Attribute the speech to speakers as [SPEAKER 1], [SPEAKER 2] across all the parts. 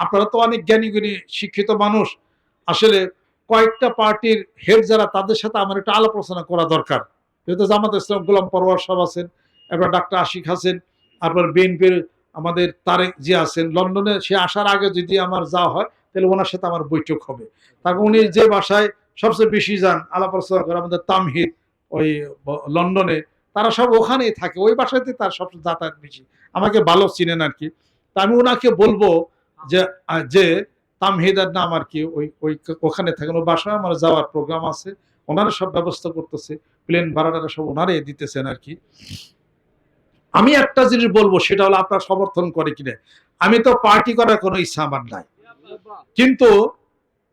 [SPEAKER 1] আপনারা তো অনেক জ্ঞানী গুণী শিক্ষিত মানুষ। আসলে কয়েকটা পার্টির হেড যারা, তাদের সাথে আমার একটা আলাপ আলোচনা করা দরকার। যেহেতু জামাত ইসলাম গোলাম পরোয়ার সাহেব আছেন এবার ডাক্তার আশিক আছেন তারপর বিএনপির আমাদের তারেক যে আছেন। লন্ডনে সে আসার আগে যদি আমার যাওয়া হয়, তাহলে ওনার সাথে আমার বৈঠক হবে। তারপর উনি যে বাসায় সবচেয়ে বেশি যান, আলাপ আলোচনা করে আমাদের তামহিদ ওই লন্ডনে, তারা সব ওখানেই থাকে। ওই বাসাতে তার সবচেয়ে যাতায়াত বেশি। আমাকে ভালো চিনেন আর কি। তা আমি ওনাকে বলব যে যে তামহিদার নাম আর কি ওই ওই ওখানে থাকেন ওই বাসায় আমার যাওয়ার প্রোগ্রাম আছে, ওনারা সব ব্যবস্থা করতেছে প্লেন ভাড়াটা সব ওনারাই দিতেছেন আর কি। আমি একটা জিনিস বলব, সেটা হলো আপনার সমর্থন করে কিনা। আমি তো পার্টি করার কোনো ইচ্ছা আমার নাই। কিন্তু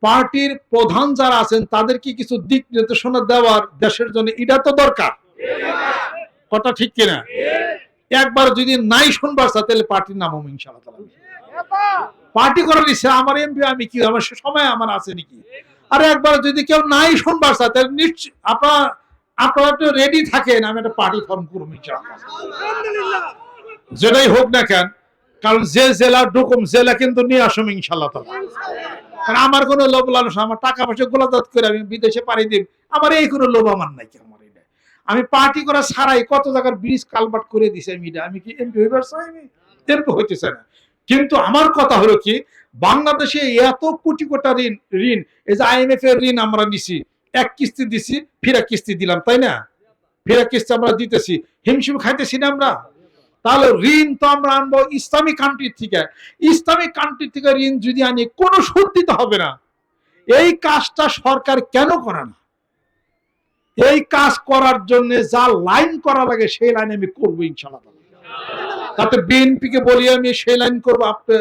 [SPEAKER 1] পার্টির প্রধান যারা আছেন, তাদেরকে কিছু দিক নির্দেশনা দেওয়ার দেশের জন্য এটা তো দরকার। কথা ঠিক কিনা? একবার যদি নাই শুনবার, তাহলে পার্টির নাম ইনশাআল্লাহ। পার্টি করার ইচ্ছা আমার এমপি আমি কি আমার সে সময় আমার আছে নাকি? আর একবার যদি কেউ নাই শুনবার চা, তাহলে নিশ্চয় আপনার আপনারা একটু রেডি থাকেন আমি একটা পার্টি ফর্ম করব যেটাই হোক না কেন কারণ যে জেলা ডুকুম জেলা কিন্তু নিয়ে আসুম ইনশাল্লাহ তাআলা কারণ আমার কোনো লোভ লালসা আমার টাকা পয়সা গোলাদাত করে আমি বিদেশে পাড়ি দিই আমার এই কোনো লোভ আমার নাই কি আমার এটা? আমি পার্টি করা ছাড়াই কত জায়গার ব্রিজ কালবাট করে দিছে আমি এটা আমি কি এমপি হইবার চাই আমি এমপি হইতে চাই না। কিন্তু আমার কথা হলো কি, বাংলাদেশে এত কোটি কোটা ঋণ ঋণ, এই যে আইএমএফ এর ঋণ আমরা নিছি, এক কিস্তি দিছি, ফিরা কিস্তি দিলাম, তাই না? ফিরা কিস্তি আমরা দিতেছি, হিমশিম খাইতেছি না আমরা? তাহলে ঋণ তো আমরা আনব ইসলামিক কান্ট্রি থেকে। ইসলামিক কান্ট্রি থেকে ঋণ যদি আনি, কোনো সুদ দিতে হবে না। এই কাজটা সরকার কেন করে না? এই কাজ করার জন্য যা লাইন করা লাগে, সেই লাইন আমি করব ইনশাল্লাহ তাতে বিএনপি কে বলি আমি, সেই লাইন করব। আপনি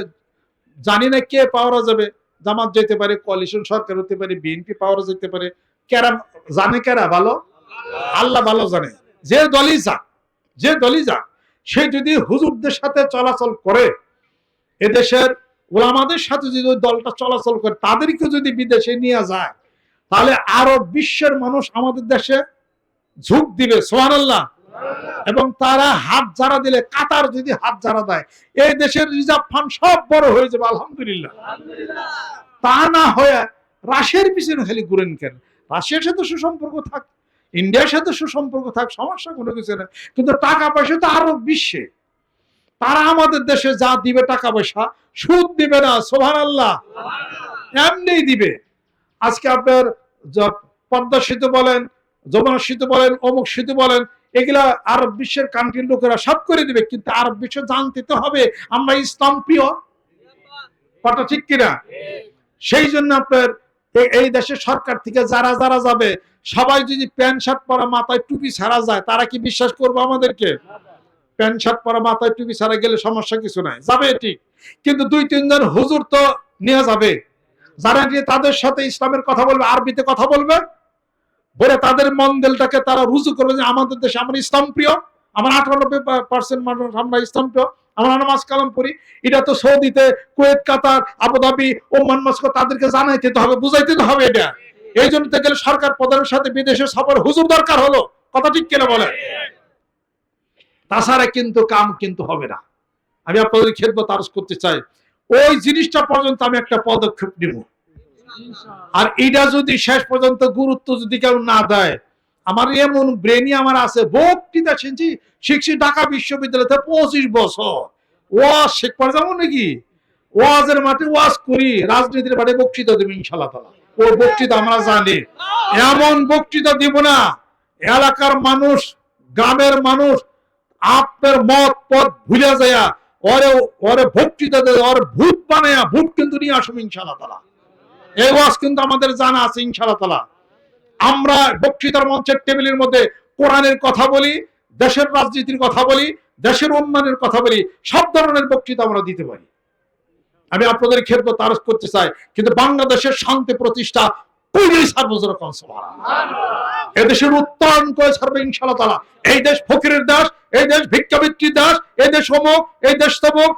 [SPEAKER 1] জানি না কে পাওয়া যাবে জামাত যেতে পারে কোয়ালিশন সরকার হতে পারে বিএনপি পাওয়া যেতে পারে। কেরা জানে কেরা? ভালো? আল্লাহ ভালো জানে। যে দলই যাক, যে দলই যাক, সে যদি হুজুরদের সাথে চলাচল করে, এদেশের ওলামাদের সাথে যদি ওই দলটা চলাচল করে তাদেরকে যদি বিদেশে নিয়ে যায়, তাহলে আরও বিশ্বের মানুষ আমাদের দেশে ঝুঁক দিবে। সোহান আল্লাহ এবং তারা হাত যারা দিলে কাতার যদি হাত যারা দেয় এই দেশের রিজার্ভ ফান্ড সব বড় হয়ে যাবে আলহামদুলিল্লাহ। তা না হয়ে রাশিয়ার পিছনে খালি ঘুরেন কেন? রাশিয়ার সাথে সুসম্পর্ক থাক ইন্ডিয়ার সাথে সুসম্পর্ক থাক সমস্যা কোনো কিছু না। কিন্তু টাকা পয়সা তো আরও বিশ্বে। তারা আমাদের দেশে যা দিবে টাকা পয়সা সুদ দিবে না সোভান আল্লাহ এমনি দিবে। আজকে আপনার পদ্মা সেতু বলেন যমুনা সেতু বলেন অমুক সেতু বলেন এগুলা আরব বিশ্বের কান্ট্রির লোকেরা সব করে দিবে, কিন্তু আরব বিশ্ব জানতে তো হবে, আমরা ইসলাম প্রিয়। কথা ঠিক কিনা? সেই জন্য আপনার এই দেশের সরকার থেকে যারা যারা যাবে, সবাই যদি প্যান্ট, শার্ট পরা মাথায় টুপি ছাড়া যায়, তারা কি বিশ্বাস করব আমাদেরকে? প্যান্ট, শার্ট পরা মাথায় টুপি ছাড়া গেলে সমস্যা কিছু নাই। যাবে ঠিক কিন্তু দুই, তিনজন হুজুর তো নিয়ে যাবে। যারা নিয়ে তাদের সাথে ইসলামের কথা বলবে, আরবিতে কথা বলবে বলে তাদের মন্দেলটাকে তারা রুজু করবে যে আমাদের দেশে আমরা ইসলাম প্রিয়, আমার আটানব্বই পার্সেন্ট মানুষ আমরা ইসলাম প্রিয়, আমরা নামাজ কালাম করি এটা তো সৌদিতে, Kuwait, Qatar, Abu Dhabi, Oman, Moscow তাদেরকে জানাইতে হবে, বুঝাইতে হবে এটা। এই জন্য তো গেলে সরকার প্রধানের সাথে বিদেশে সফর হুজুর দরকার হলো। কথা ঠিক কেন বলে? তাছাড়া কিন্তু কাম কিন্তু হবে না। আমি আপনাদের খেদমত আরজ করতে চাই। ওই জিনিসটা পর্যন্ত আমি একটা পদক্ষেপ নিব। আর এটা যদি শেষ পর্যন্ত গুরুত্ব যদি কেউ না দেয়, আমার এমন ব্রেনই আমার আছে, বক্তৃতা শুনছি, শিখছি ঢাকা বিশ্ববিদ্যালয়তে পঁচিশ বছর। ওয়াজ শিখবার যাব নাকি? ওয়াজের মাঠে ওয়াজ করি, রাজনীতির মাঠে বক্তৃতা দেবে ইনশাল্লাহ তালা ও বক্তৃতা আমরা জানি। এমন বক্তৃতা দিব না, এলাকার মানুষ, গ্রামের মানুষ, আপনার মত পথ ভুলে যায়, ওরে ওরে বক্তৃতা দেয়, ওর ভূত বানায়া ভূত কিন্তু নিয়ে আসুন ইনশাল্লাহ তালা এই কিন্তু আমাদের জানা আছে, ইনশাআল্লাহ আমরা বক্তৃতার মঞ্চের টেবিলের মধ্যে কোরআনের কথা বলি, দেশের রাজনীতির কথা বলি, দেশের উন্নয়নের কথা বলি, সব ধরনের বক্তৃতা আমরা দিতে পারি। আমি আপনাদের করতে চাই, কিন্তু বাংলাদেশের শান্তি প্রতিষ্ঠা কইলেই সার্বজনীন কনসোলা। এদেশের উত্তরণ করে ছাড়বে ইনশাআল্লাহ তাআলা। এই দেশ ফকিরের দেশ, এই দেশ ভিক্ষাবৃত্তির দেশ, এই দেশ অমুক এই দেশ তমুক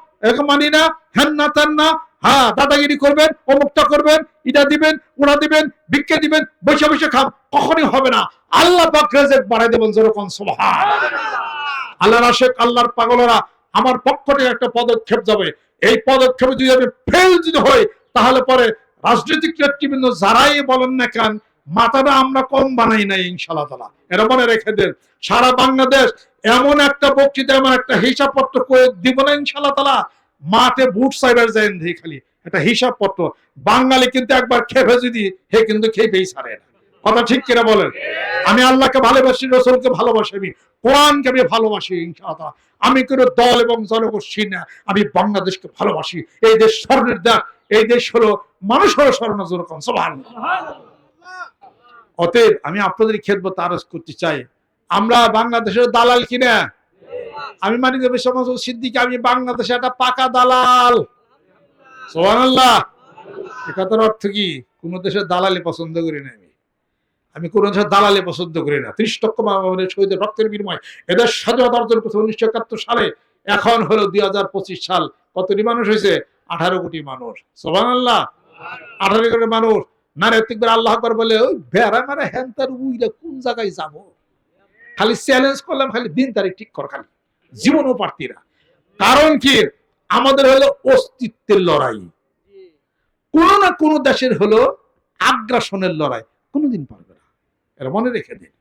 [SPEAKER 1] মানি না হ্যান না তেন না হ্যাঁ দাদাগিরি করবেন, অমুকটা করবেন এটা দিবেন ওরা দিবেন, ভিক্ষা দিবেন, বসে বসে খান, কখনই হবে না। আল্লাহ রেজেক বাড়াই দেবেন যেরকম, সুবহান। আল্লাহর আশেক, আল্লাহর পাগলেরা আমার পক্ষ থেকে একটা পদক্ষেপ যাবে। এই পদক্ষেপে যদি আমি ফেল যদি হই, তাহলে পরে রাজনৈতিক নেতৃবৃন্দ যারাই বলেন না কেন, মাথাটা আমরা কম বানাই নাই ইনশাল্লাহ তালা এটা মনে রেখে দেন, সারা বাংলাদেশ এমন একটা বক্তৃতা, এমন একটা হিসাবপত্র করে দিব না ইনশাল্লাহ তালা মাঠে বুট সাইবার যায় দিই খালি, একটা হিসাবপত্র। বাঙালি কিন্তু একবার খেপে যদি, হে কিন্তু খেপেই ছাড়ে না। কথা ঠিক কিনা বলেন? আমি আল্লাহকে ভালোবাসি, রসুলকে ভালোবাসি আমি, কোরআনকে আমি ভালোবাসি, ইনশাআল্লাহ। আমি কোনো দল এবং জনগোষ্ঠী না, আমি বাংলাদেশকে ভালোবাসি। এই দেশ স্বর্ণের দেশ এই দেশ হলো মানুষ হলো স্বর্ণ যেরকম সবার অতএব আমি আপনাদের খেদমত আরজ করতে চাই। আমরা বাংলাদেশের দালাল কিনা? আমি মানি দেবে সমাজ সিদ্দিকে, আমি বাংলাদেশে একটা পাকা দালাল। সোহানাল্লাহ এ অর্থ কি? কোন দেশের দালালি পছন্দ করি না আমি। আমি কোন দেশের দালালি পছন্দ করি না। ত্রিশ লক্ষ মানবের শহীদের রক্তের বিনিময় এদের স্বাধীনতা অর্জন করছে উনিশশো একাত্তর সালে, এখন হলো দুই হাজার পঁচিশ সাল। কতটি মানুষ হয়েছে? আঠারো কোটি মানুষ। সোহান আল্লাহ আঠারো কোটি মানুষ। না রেতিকবার আল্লাহ আকবর বলে, ওই ভেড়া মারা হ্যান তার উইরা কোন জায়গায় যাব? খালি চ্যালেঞ্জ করলাম, খালি দিন তারিখ ঠিক কর খালি। জীবনও প্রার্থীরা কারণ কি? আমাদের হলো অস্তিত্বের লড়াই। কোন না কোন দেশের হলো আগ্রাসনের লড়াই। কোনোদিন পারবে না। এরা মনে রেখে দিন।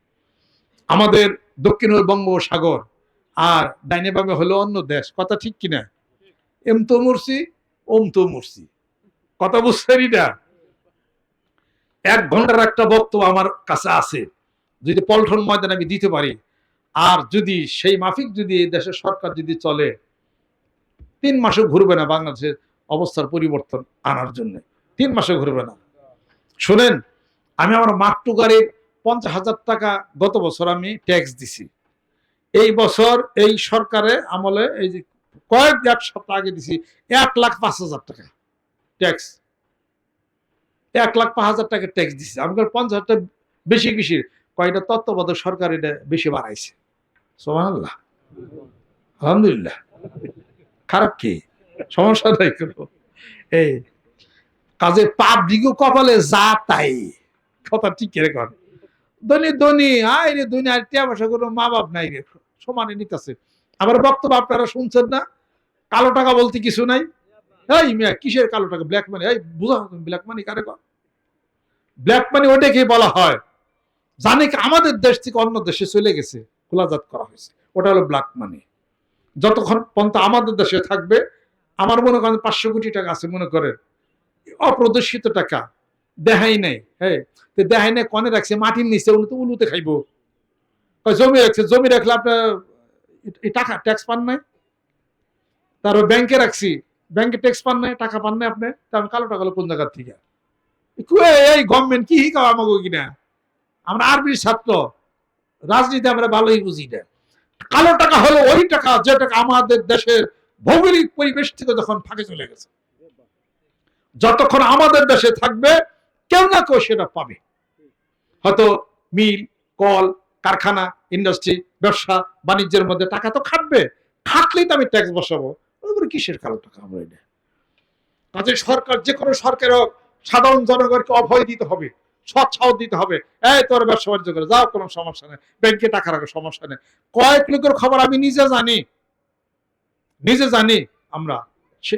[SPEAKER 1] আমাদের দক্ষিণ বঙ্গোপসাগর আর ডাইনে বামে হলো অন্য দেশ। কথা ঠিক কিনা? এম তো মরছি ওম তো মরছি কথা বুঝছেনই না এক ঘণ্টার একটা বক্তব্য আমার কাছে আছে। যদি পল্টন ময়দান আমি দিতে পারি আর যদি সেই মাফিক যদি এই দেশের সরকার যদি চলে, তিন মাসে ঘুরবে না বাংলাদেশের অবস্থার পরিবর্তন আনার জন্য। তিন মাসে ঘুরবে না। শুনেন, আমি আমার মাট্টু গাড়ির পঞ্চাশ হাজার টাকা গত বছর আমি ট্যাক্স দিছি। এই বছর এই সরকারে আমলে এই যে কয়েক এক সপ্তাহ আগে দিছি, এক লাখ পাঁচ হাজার টাকা ট্যাক্স এক লাখ পাঁচ হাজার টাকা ট্যাক্স দিছি। আমি পঞ্চাশ হাজার টাকা বেশি কিসির কয়টা তত্ত্বাবধায়ক সরকার এটা বেশি বাড়াইছে। আল্লাহ আলহামদুলিল্লাহ। খারাপ কি? সমস্যা নাই কোনো এই কাজে পাবলিকও কপালে যা তাই। কথা ঠিক রে কর আয় রে আর টিয়া কোনো মা বাপ নাই রে। সমানে নিতেছে। আমার বক্তব্য আপনারা শুনছেন না? কালো টাকা বলতে কিছু নাই? এই মিয়া, কিসের কালো টাকা? ব্ল্যাক মানি এই বুঝা ব্ল্যাক মানি কারে কর ব্ল্যাক মানি ওটাকে বলা হয়। জানে আমাদের দেশ থেকে অন্য দেশে চলে গেছে। খোলাজাত করা হয়েছে। ওটা হলো ব্ল্যাক মানি যতক্ষণ পর্যন্ত আমাদের দেশে থাকবে, আমার মনে করেন পাঁচশো কোটি টাকা আছে, মনে করেন। অপ্রদর্শিত টাকা। দেখাই নাই হ্যাঁ? তো দেখাই নাই, কনে রাখছে? মাটির নিচে উনি তো উলুতে খাইবো। জমি রাখছে? জমি রাখলে আপনার টাকা ট্যাক্স পান নাই? তারপর ব্যাংকে রাখছি। ব্যাংকে ট্যাক্স পান নাই, টাকা পান নাই আপনি? তা আমি কালো টাকা কোন জায়গার থেকে? এই গভর্নমেন্ট কি হিকাও আমাকে কিনা? আমরা আরবির ছাত্র। রাজনীতি আমরা ভালোই বুঝি না। কালো টাকা হলো ওই টাকা যে টাকা আমাদের দেশের ভৌগোলিক পরিবেশ থেকে যখন ফাঁকে চলে গেছে। যতক্ষণ আমাদের দেশে থাকবে, কেউ না কেউ সেটা পাবে। হয়তো মিল, কল, কারখানা, ইন্ডাস্ট্রি, ব্যবসা, বাণিজ্যের মধ্যে টাকা তো খাটবে। খাটলেই তো আমি ট্যাক্স বসাবো। ওগুলো কিসের কালো টাকা আমরা কাজে সরকার যে কোনো সরকার হোক, সাধারণ জনগণকে অভয় দিতে হবে। সৎসাহ দিতে হবে। এই তোর ব্যবসা বাণিজ্য করে, যাও, কোনো সমস্যা নেই। ব্যাংকে টাকা রাখো সমস্যা নেই। কয়েক লোকের খবর আমি নিজে জানি। নিজে জানি আমরা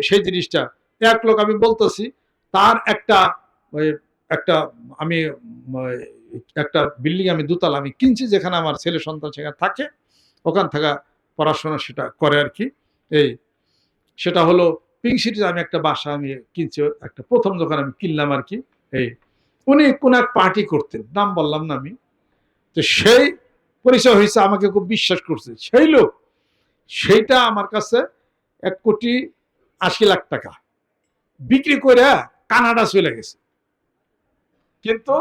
[SPEAKER 1] সেই জিনিসটা। এক লোক আমি বলতেছি, তার একটা একটা আমি, একটা বিল্ডিং আমি দুতলা আমি কিনছি, যেখানে আমার ছেলে সন্তান সেখানে থাকে। ওখান থেকে পড়াশোনা সেটা করে আর কি। এই সেটা হলো পিঙ্ক আমি একটা বাসা আমি কিনছি, একটা প্রথম যখন আমি কিনলাম আর কি। এই উনি কোন এক পার্টি করতেন, নাম বললাম না আমি। তো সেই পরিচয় হয়েছে, আমাকে খুব বিশ্বাস করছে। সেই লোক, সেইটা আমার কাছে এক কোটি আশি লাখ টাকা বিক্রি করে কানাডা চলে গেছে। কিন্তু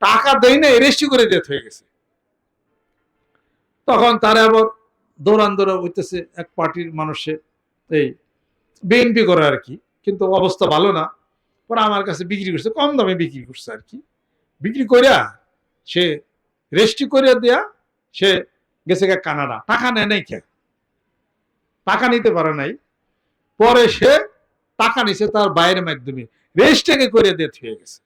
[SPEAKER 1] টাকা দেয় না রেস্টি করে ডেথ হয়ে গেছে। তখন তারা আবার দৌড়ান দৌড়া হইতেছে, এক পার্টির মানুষে এই বিএনপি করে আর কি। কিন্তু অবস্থা ভালো না। পরে আমার কাছে বিক্রি করছে, কম দামে বিক্রি করছে আর কি। বিক্রি করিয়া সে রেস্টি করিয়া দেয়া সে গেছে গা কানাডা। টাকা নেয় নাই কে? টাকা নিতে পারে নাই। পরে সে টাকা নিছে তার বাইরের মাধ্যমে। রেজিস্ট্রিকে করে দিয়ে হয়ে গেছে।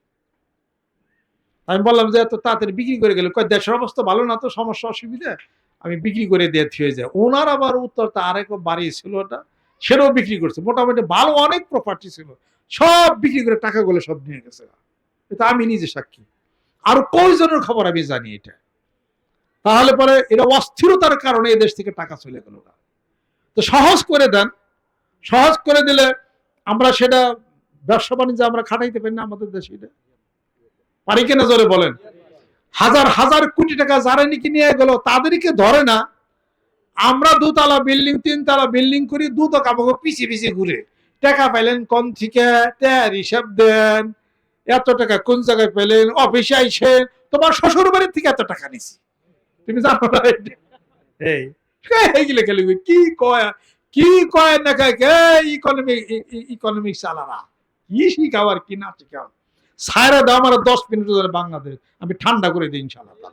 [SPEAKER 1] আমি বললাম যে, এত তাড়াতাড়ি বিক্রি করে গেলে? কয়, দেশের অবস্থা ভালো না তো, সমস্যা, অসুবিধা? আমি বিক্রি করে দিয়ে হয়ে যায় ওনার আবার উত্তর তা আরেক বাড়ি ছিল ওটা। সেটাও বিক্রি করছে। মোটামুটি ভালো অনেক প্রপার্টি ছিল। সব বিক্রি করে টাকাগুলো সব নিয়ে গেছে। এটা আমি নিজে সাক্ষী। আর কয়জনের খবর আমি জানি এটা। তাহলে পরে এটা অস্থিরতার কারণে এই দেশ থেকে টাকা চলে গেল না। তো সহজ করে দেন। সহজ করে দিলে আমরা সেটা ব্যবসা বাণিজ্য আমরা খাটাইতে পারি না আমাদের দেশে এটা। পারি কিনা জোরে বলেন? হাজার হাজার কোটি টাকা যারা নাকি নিয়ে গেল, তাদেরকে ধরে না। আমরা দুতলা বিল্ডিং, তিনতলা বিল্ডিং করি দুটো কাপড় পিছিয়ে পিছিয়ে ঘুরে। টাকা পাইলেন কোন থেকে তার হিসাব দেন। এত টাকা কোন জায়গায় পেলেন? অফিসে আইসেন। তোমার শ্বশুর বাড়ির থেকে এত টাকা নিছি। তুমি জানো না? এই। এইগুলো খেলে কি কয় কি কয় না কয় কে? Economic economic চালারা। কি শিখাও আর কি না শিখাও। সায়রা দাও আমার দশ মিনিট ধরে বাংলাদেশ। আমি ঠান্ডা করে দিই ইনশাল্লাহ।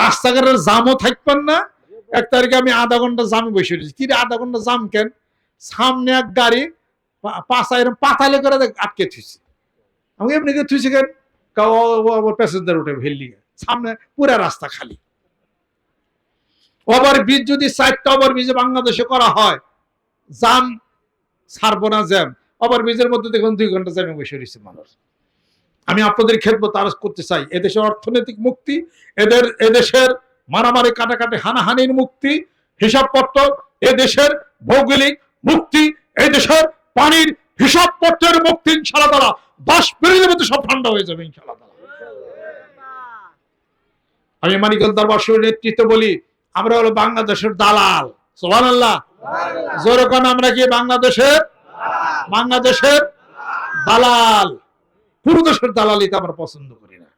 [SPEAKER 1] রাস্তাঘাটের জামও থাকবেন না। এক তারিখে আমি আধা ঘণ্টা জামে বসে রয়েছি। কি আধা ঘণ্টা জাম কেন? সামনে এক গাড়ি পাশা এরকম পাতালে করে আটকে থুইছে। আমি এমনি করে থুইছে কেন? প্যাসেঞ্জার উঠে ভেললি সামনে পুরা রাস্তা খালি। ওভার ব্রিজ যদি চারটা ওভার ব্রিজে বাংলাদেশে করা হয় জাম ছাড়বো না জ্যাম। ওভার ব্রিজের মধ্যে দেখুন দুই ঘণ্টা জ্যামে বসে রয়েছে মানুষ। আমি আপনাদের খেদবো তারস করতে চাই। এদেশের অর্থনৈতিক মুক্তি, এদের এদেশের মারামারি কাটাকাটি হানাহানির মুক্তি, হিসাবপত্র, এদেশের ভৌগোলিক মুক্তি এদেশের পানির হিসাবপত্রের মুক্তি ইনশাল্লাহ তারা দশ মিনিটের মধ্যে সব ঠান্ডা হয়ে যাবে ইনশাল্লাহ। আমি মানিকগঞ্জ দরবার শরীর নেতৃত্বে বলি আমরা হলো বাংলাদেশের দালাল। সোহান আল্লাহ যেরকম আমরা কি বাংলাদেশের? বাংলাদেশের দালাল। পুরো দেশের দালালিতে আমরা পছন্দ করি না।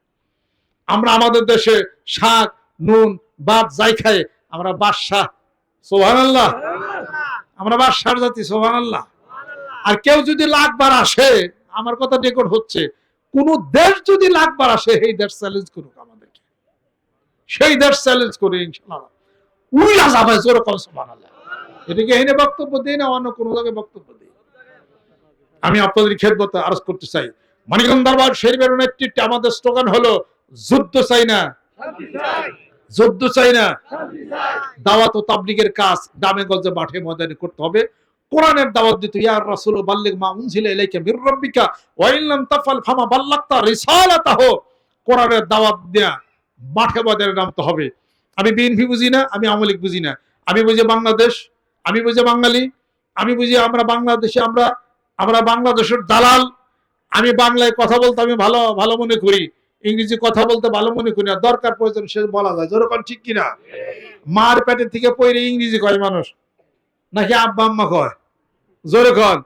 [SPEAKER 1] আমরা আমাদের দেশে শাক নুন ভাত যাই খাই আমরা বাদশাহ। সোহান আল্লাহ আমরা বাদশার জাতি সোহান আল্লাহ আর কেউ যদি লাখবার আসে, আমার কথা রেকর্ড হচ্ছে, কোন দেশ যদি লাখবার আসে, এই দেশ চ্যালেঞ্জ করুক আমাদেরকে। সেই দেশ চ্যালেঞ্জ করে ইনশাল্লাহ যাবে সোহান আল্লাহ এটাকে এনে বক্তব্য দিই না, অন্য কোনো জায়গায় বক্তব্য দিই। আমি আপনাদের খেদমতে আরজ করতে চাই। মানিকগঞ্জ দরবার শরীফের নেতৃত্বে আমাদের স্লোগান হলো, যুদ্ধ চাই না। যুদ্ধ চাই না। দাওয়াত ও তাবলিগের কাজ গ্রামে গঞ্জে মাঠে ময়দানে করতে হবে। কোরআনের দাওয়াত দিতে ইয়া রাসূল, বাল্লিগ মা উনজিলা ইলাইকা মির রাব্বিকা, ওয়া ইন লাম তাফাল ফামা বাল্লাগতা রিসালাতাহু। কোরআনের দাওয়াত দেয়া মাঠে ময়দানে নামতে হবে। আমি বিএনপি বুঝি না, আমি আওয়ামী লীগ বুঝি না। আমি বুঝি বাংলাদেশ, আমি বুঝি বাঙালি, আমি বুঝি আমরা বাংলাদেশে, আমরা আমরা বাংলাদেশের দালাল। আমি বাংলায় কথা বলতে আমি ভালো ভালো মনে করি। ইংরেজি কথা বলতে ভালো মনে করি না, দরকার প্রয়োজন সে বলা যায়। যেরকম ঠিক কিনা? মার পেটের থেকে পড়ে ইংরেজি কয় মানুষ? নাকি আব্বা আম্মা কয়? জোরে কন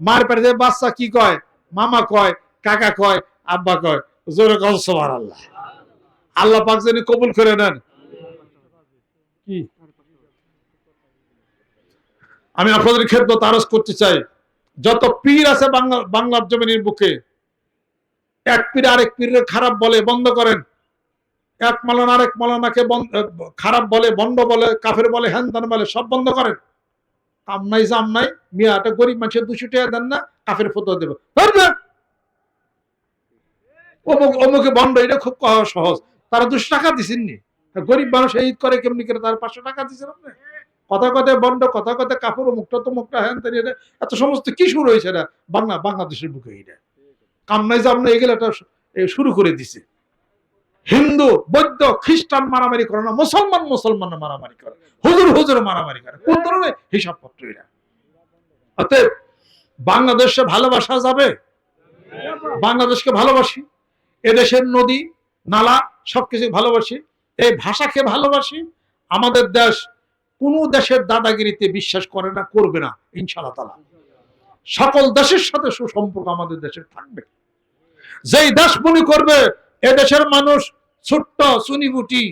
[SPEAKER 1] মার পেটে বাচ্চা কি কয়? মামা কয়, কাকা কয়, আব্বা কয়। জোরে কন সোমার আল্লাহ আল্লাহ পাক যেন কবুল করে নেন। কি? আমি আপনাদের ক্ষেত্রে তারস করতে চাই। যত পীর আছে বাংলা বাংলার জমিনের বুকে এক পীর আরেক পীরের খারাপ বলে, বন্ধ করেন। এক মালান আরেক মালানাকে খারাপ বলে, বন্ধ বলে, কাফের বলে হ্যান ত্যান বলে, সব বন্ধ করেন। কাম নাই, জাম নাই, মিয়া একটা গরিব মানুষের দুশো টাকা দেন না, কাফের ফটো দেবে। অমুক, অমুকে বন্ড এটা খুব সহজ। তারা দুশো টাকা দিছেননি। গরিব মানুষ ঈদ করে কেমনি করে, তার পাঁচশো টাকা দিচ্ছেন আপনি কথা কথায় বন্ড কথা কথায় কাপড় মুখটা তো মুখটা হ্যান এত সমস্ত কি শুরু হয়েছে বাংলা, বাংলাদেশের বুকে এটা। কামনাই জামনা এগুলো একটা শুরু করে দিছে। হিন্দু, বৌদ্ধ, খ্রিস্টান মারামারি করে না, মুসলমান মুসলমান মারামারি করে, হুজুর হুজুর মারামারি করে। কোন ধরনের? হিসাবপত্র এরা অতএব বাংলাদেশে ভালোবাসা যাবে? বাংলাদেশকে ভালোবাসি, এদেশের নদী, নালা, সবকিছু ভালোবাসি, এই ভাষাকে ভালোবাসি, আমাদের দেশ কোন দেশের দাদাগিরিতে বিশ্বাস করে না, করবে না, ইনশাআল্লাহ তালা সকল দেশের সাথে সুসম্পর্ক আমাদের দেশের থাকবে। যেই দেশ মনে করবে এ দেশের মানুষ ছোট্ট সুনিবুটি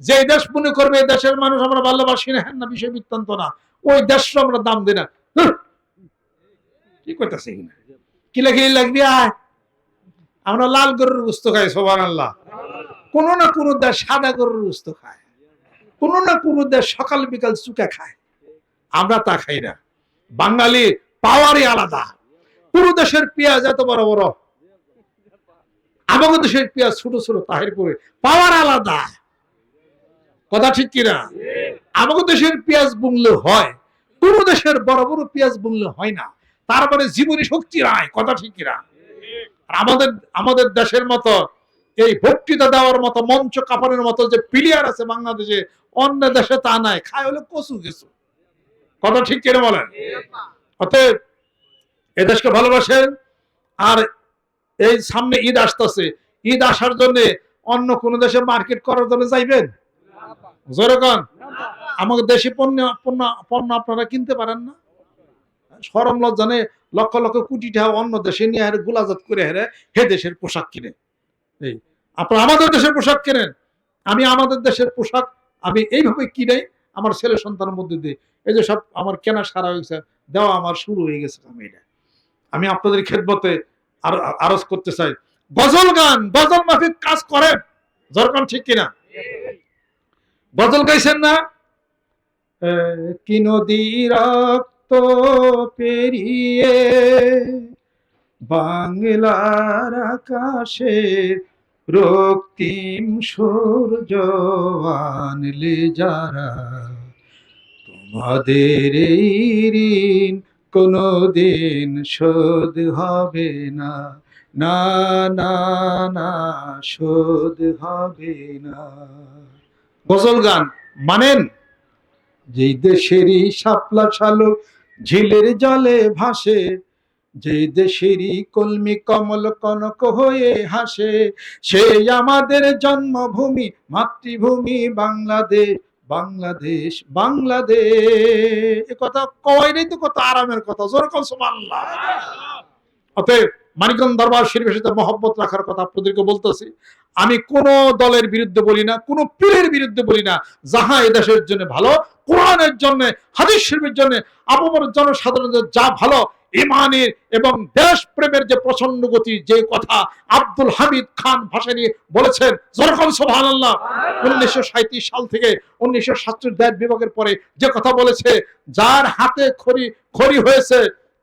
[SPEAKER 1] যে দেশ মনে করবে দেশের মানুষ আমরা ভালোবাসি না হ্যাঁ না, বিষয় বৃত্তান্ত না, ওই দেশটা আমরা দাম দিই না। কি করতেছে কিলাকিলি লাগবি আমরা লাল গরুর গুস্ত খাই সোবান আল্লাহ কোন না কোন দেশ সাদা গরুর গুস্ত খায়। কোন না কোন দেশ সকাল বিকাল চুকা খায়। আমরা তা খাই না। বাঙালি পাওয়ারই আলাদা। পুরো দেশের পেঁয়াজ এত বড় বড়। আমাদের দেশের পেঁয়াজ ছোট ছোট তাহের পরে পাওয়ার আলাদা। কথা ঠিক কিনা? আমাদের দেশের পেঁয়াজ বুনলে হয়, কোন দেশের বড় বড় পেঁয়াজ বুনলে হয় না। তারপরে জীবনী শক্তি নাই, কথা ঠিক কিনা? আমাদের আমাদের দেশের মতো এই বক্তৃতা দেওয়ার মতো মঞ্চ কাপড়ের মতো যে প্লেয়ার আছে বাংলাদেশে, অন্য দেশে তা নাই, খায় হলো কচু কিছু। কথা ঠিক কিনা বলেন? অতএব এদেশকে ভালোবাসেন, আর এই সামনে ঈদ আসতেছে। ঈদ আসার জন্য অন্য কোন দেশে মার্কেট করার জন্য যাইবেন? জোরকন আমাদের দেশি পণ্য পণ্য পণ্য আপনারা কিনতে পারেন না? সরম লজ্জানে লক্ষ লক্ষ কোটি টাকা অন্য দেশে নিয়ে হেরে গোলাজাত করে হেরে হে দেশের পোশাক কিনে। এই, আপনারা আমাদের দেশের পোশাক কেনেন? আমি আমাদের দেশের পোশাক আমি এইভাবে কিনে আমার ছেলে সন্তানের মধ্যে দিয়ে। এই যে সব আমার কেনা সারা হয়েছে, দেওয়া আমার শুরু হয়ে গেছে আমি এটা। আমি আপনাদের খেদমতে আর আরজ করতে চাই। গজল গান, গজল মাফিক কাজ করেন। জরকান ঠিক কিনা? গজল গাইছেন না? কি নদী রক্ত পেরিয়ে বাংলার আকাশে রক্তিম সূর্য আনলে যারা তোমাদের এই ঋণ কোনদিন শোধ হবে না। না না না, শোধ হবে না। গজল গান, মানেন? যেই দেশেরই শাপলা শালুক ঝিলের জলে ভাসে যে দেশেরই কলমি কমল কনক হয়ে হাসে, সেই আমাদের জন্মভূমি, মাতৃভূমি বাংলাদেশ। বাংলাদেশ বাংলাদেশ। এ মানিকগঞ্জ দরবার শরীফের সাথে মহব্বত রাখার কথা আপনাদেরকে বলতেছি। আমি কোন দলের বিরুদ্ধে বলি না, কোন পীরের বিরুদ্ধে বলি না। যাহা এ দেশের জন্য ভালো, কোরআনের জন্য, হাদিস শরীফের জন্য আপামর জনসাধারণের যা ভালো ইমানের এবং দেশ প্রেমের যে প্রচণ্ড গতি যে কথা আব্দুল হামিদ খান ভাষা নিয়ে বলেছেন, জরকম সোহান আল্লাহ উনিশশো সাল থেকে উনিশশো সাতচল্লিশ বিভাগের পরে যে কথা বলেছে, যার হাতে খড়ি খড়ি হয়েছে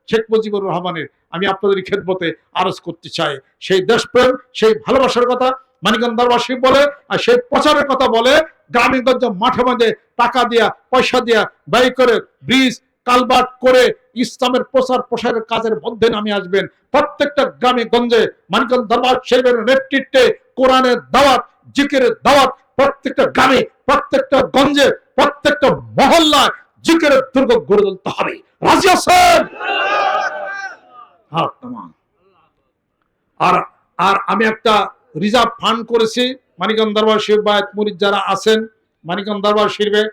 [SPEAKER 1] শেখ মুজিবুর রহমানের। আমি আপনাদের খেদমতে আরজ করতে চাই। সেই দেশপ্রেম, সেই ভালোবাসার কথা মানিকগঞ্জ দরবাসী বলে, আর সেই প্রচারের কথা বলে গ্রামীণগঞ্জ মাঠে মাঝে টাকা দিয়া, পয়সা দিয়া ব্যয় করে ব্রিজ কালবাট করে ইসলামের প্রচার প্রসারের কাজের মধ্যে নামে আসবেন। প্রত্যেকটা গ্রামে, গঞ্জে, মানিকগঞ্জ দরবার শরীফের নেতৃত্বে কোরআনের দাওয়াত, জিকিরের দাওয়াত প্রত্যেকটা গ্রামে, প্রত্যেকটা গঞ্জে, প্রত্যেকটা মহল্লায় জিকিরের দুর্গ গড়ে তুলতে হবে। রাজি আছেন? আর আর আমি একটা রিজার্ভ ফান্ড করেছি। মানিকগঞ্জ দরবার শরীফ বায়াত মুরিদ যারা আছেন, মানিকগঞ্জ দরবার শরীফে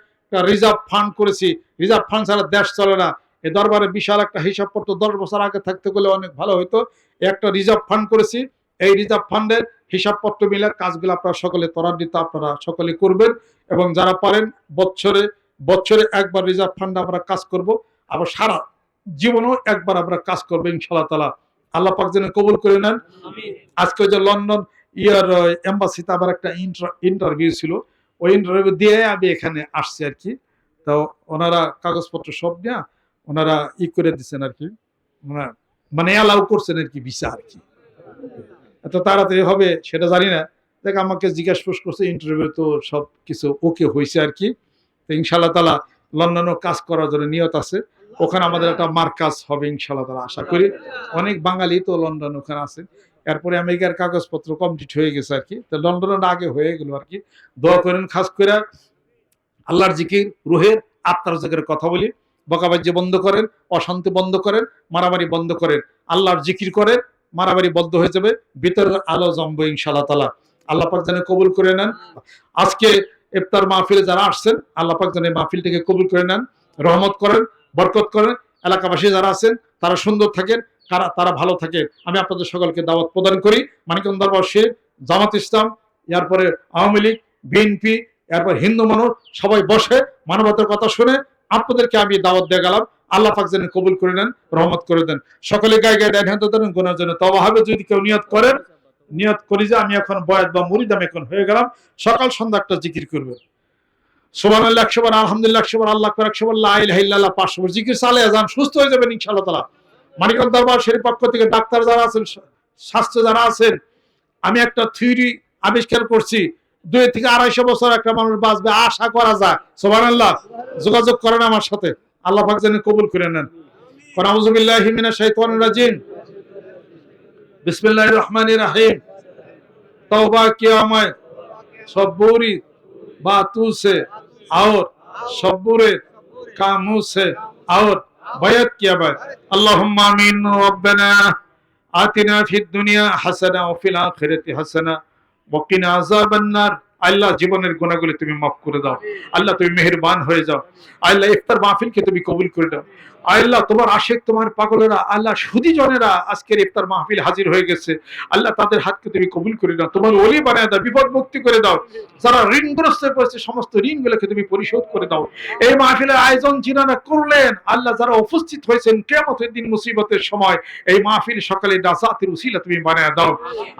[SPEAKER 1] রিজার্ভ ফান্ড করেছি। রিজার্ভ ফান্ড ছাড়া দেশ চলে না। এই দরবারে বিশাল একটা হিসাবপত্র দশ বছর আগে থাকতে গেলে অনেক ভালো হতো একটা রিজার্ভ ফান্ড করেছি। এই রিজার্ভ ফান্ডের হিসাবপত্র মিলে কাজগুলো আপনারা সকলে ত্বরান্বিত আপনারা সকলে করবেন এবং যারা পারেন বছরে বছরে একবার রিজার্ভ ফান্ড আমরা কাজ করব। আবার সারা জীবনেও একবার আমরা কাজ করব ইনশাল্লাহ তালা আল্লাহ পাক যেন কবুল করে নেন। আজকে যে লন্ডন ইয়ার এম্বাসিতে আবার একটা ইন্টারভিউ ছিল। ওই ইন্টারভিউ দিয়ে আমি এখানে আসছি আর কি। তো ওনারা কাগজপত্র সব নিয়ে ওনারা ই করে দিচ্ছেন আর কি। মানে অ্যালাউ করছেন আর কি ভিসা আর কি। এত তাড়াতাড়ি হবে সেটা জানি না। দেখ, আমাকে জিজ্ঞাসা করছে ইন্টারভিউ তো সব কিছু ওকে হয়েছে আর কি। তো ইনশাল্লাহ তালা লন্ডনও কাজ করার জন্য নিয়ত আছে। ওখানে আমাদের একটা মার্কাজ হবে ইনশাল্লাহ তালা আশা করি। অনেক বাঙালি তো লন্ডন ওখানে আছে। এরপরে আমেরিকার কাগজপত্র কমপ্লিট হয়ে গেছে আর কি। তো লন্ডনের আগে হয়ে গেল আর কি। দোয়া করেন, খাস করে আল্লাহর জিকির, রুহের আত্মার জায়গার কথা বলি। বকাবাজ্য বন্ধ করেন, অশান্তি বন্ধ করেন, মারামারি বন্ধ করেন। আল্লাহর জিকির করেন, মারামারি বন্ধ হয়ে যাবে। ভিতরের আলো জমবে ইনশাল্লাহ তালা আল্লাহ পাক যেন কবুল করে নেন। আজকে ইফতার মাহফিলে যারা আসছেন, আল্লাহ পাক যেন মাহফিলটাকে কবুল করে নেন। রহমত করেন, বরকত করেন। এলাকাবাসী যারা আছেন, তারা সুন্দর থাকেন। তারা তারা ভালো থাকে। আমি আপনাদের সকলকে দাওয়াত প্রদান করি। মানিকগঞ্জ দরবার শেখ জামাত ইসলাম, এরপরে আওয়ামী লীগ, বিএনপি, এরপর হিন্দু মানুষ, সবাই বসে মানবতার কথা শুনে আপনাদেরকে আমি দাওয়াত দিয়ে গেলাম। আল্লাহ পাক যেন কবুল করে নেন, রহমত করে দেন। সকলে গায়ে গায়ে দেন হ্যাঁ দেন গোনার জন্য তবা হবে। যদি কেউ নিয়ত করেন, নিয়ত করি যে আমি এখন বয়াত বা মুরিদাম এখন হয়ে গেলাম। সকাল সন্ধ্যা একটা জিকির করবে। সোমান আল্লাহ একশো বার আলহামদুলিল্লাহ আল্লাহ একশো বার লাইল্লাহ পাঁচশো বার জিকির চালে যান, সুস্থ হয়ে যাবেন ইনশাআল্লাহ তালা মানিকগঞ্জ দরবার শরীর পক্ষ থেকে ডাক্তার যারা আছেন স্বাস্থ্য যারা আছেন আমি একটা থিওরি আবিষ্কার করছি দুই থেকে আড়াইশো বছর একটা মানুষ বাঁচবে আশা করা যায় সোমান আল্লাহ যোগাযোগ করেন আমার সাথে আল্লাহ পাক যেন কবুল করে নেন আউযু বিল্লাহি মিনাশ শাইতানির রাজিম বিসমিল্লাহির রহমানির রহিম तौबा किया मैं सबूरी बातों से और सबूरे कामों से और বয়াত কি আবার আল্লাহুম্মা আমিন রব্বানা। আতিনা ফিদ দুনিয়া হাসানা ওয়া ফিল আখিরাতি হাসানা। ওয়া কিনা আযাবান নার আল্লাহ জীবনের গুণাগুলি তুমি মাফ করে দাও। আল্লাহ তুমি মেহেরবান হয়ে যাও। আল্লাহ ইফতার মাহফিলকে তুমি কবুল করে দাও। আল্লাহ, তোমার আশেক, তোমার পাগলেরা, আল্লাহ সুদী জনেরা আজকের ইফতার মাহফিল হাজির হয়ে গেছে। আল্লাহ তাদের হাতকে তুমি কবুল করে দাও তোমার ওলি বানায় দাও, বিপদ মুক্তি করে দাও। যারা ঋণগ্রস্ত পড়েছে সমস্ত ঋণগুলোকে তুমি পরিশোধ করে দাও। এই মাহফিলের আয়োজন যিনারা করলেন। আল্লাহ যারা উপস্থিত হয়েছেন কেমতের দিন মুসিবতের সময়, এই মাহফিল সকালে নাজাতের উসিলা তুমি বানায় দাও।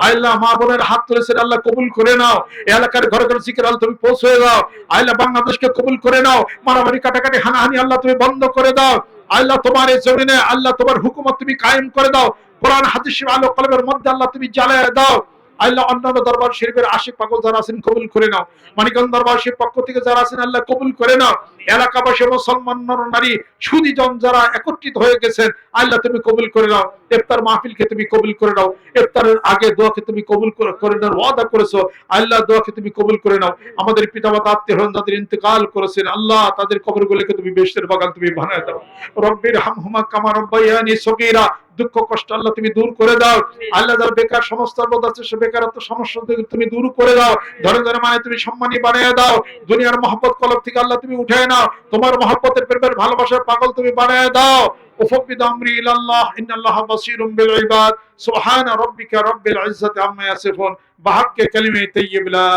[SPEAKER 1] আল্লাহ, মা বোনের হাত তুলেছেন, আল্লাহ কবুল করে নাও। এলাকার ঘরে ঘরে জিকির আল্লাহ তুমি পৌঁছে দাও। আল্লাহ, বাংলাদেশকে কবুল করে নাও। মারামারি কাটাকাটি হানাহানি আল্লাহ তুমি বন্ধ করে দাও। আল্লাহ তোমার এই জমিনে, আল্লাহ তোমার হুকুমত তুমি কায়েম করে দাও। কোরআন, হাদিস আলো কলমের মধ্যে আল্লাহ তুমি জ্বালায় দাও। আল্লাহ অন্যান্য দরবার শরীফের আশিক পাগল যারা আছেন কবুল করে নাও। মানিকন দরবার শরীফ পক্ষ থেকে যারা আছেন, আল্লাহ কবুল করে নাও। এলাকাবাসী মুসলমান নর নারী, সুদীজন যারা একত্রিত হয়ে গেছেন, আল্লাহ তুমি কবুল করে নাও, ইফতার মাহফিলকে তুমি কবুল করে নাও, ইফতারের আগে দোয়াকে তুমি কবুল করে নেওয়ার ওয়াদা করেছ, আল্লাহ দোয়াকে তুমি কবুল করে নাও। আমাদের পিতামাতা, আত্মীয় হন যাদের ইন্তেকাল করেছেন, আল্লাহ তাদের কবরগুলোকে তুমি বেশের বাগান তুমি বানায় দাও। রব্বির হামহুমা কামা রব্বায়ানি সগীরা, দুঃখ কষ্ট আল্লাহ তুমি দূর করে দাও। আল্লাহ যার বেকার, সমস্ত পদ আছে, সে বেকারত্ব সমস্যা থেকে তুমি দূর করে দাও। ধরে ধরে মানে তুমি সম্মানী বানিয়ে দাও। দুনিয়ার মহব্বত কলব থেকে আল্লাহ তুমি উঠে নাও তোমার মহব্বতের প্রেমের ভালোবাসার পাগল তুমি বানিয়ে দাও وفوض امري الى الله ان الله بصير بالعباد سبحان ربك رب العزه عما يصفون بحق كلمه طيب لا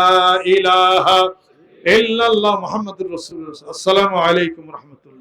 [SPEAKER 1] اله الا الله محمد رسول الله السلام عليكم ورحمه الله